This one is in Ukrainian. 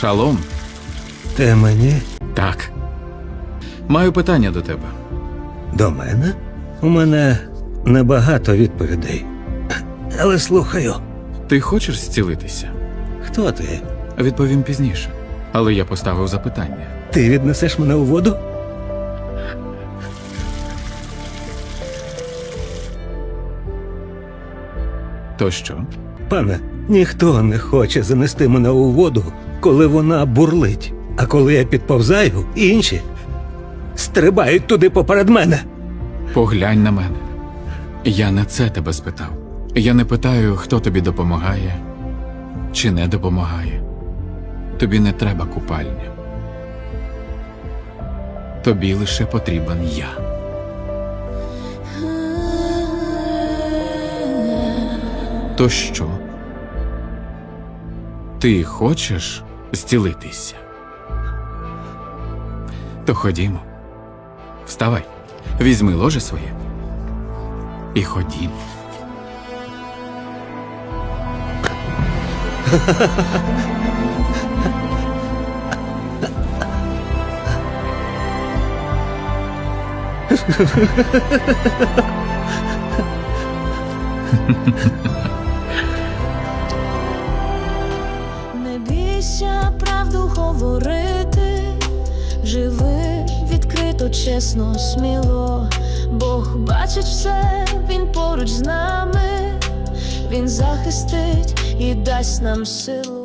Шалом. Ти мені Так. Маю питання до тебе. до мене? У мене небагато відповідей. Але слухаю, Ти хочеш зцілитися? хто ти? Відповім пізніше. Але я поставив запитання. Ти віднесеш мене у воду? То що? Пане, ніхто не хоче занести мене у воду, коли вона бурлить. А коли я підповзаю, інші стрибають туди поперед мене. Поглянь на мене. Я не це тебе спитав. Я не питаю, хто тобі допомагає чи не допомагає. Тобі не треба купальня. Тобі лише потрібен я. То що? Ти хочеш зцілитися? То ходімо. Вставай, візьми ложе своє і ходімо. відкрито, чесно, сміло. Бог бачить все, він поруч з нами, він захистить і дасть нам силу.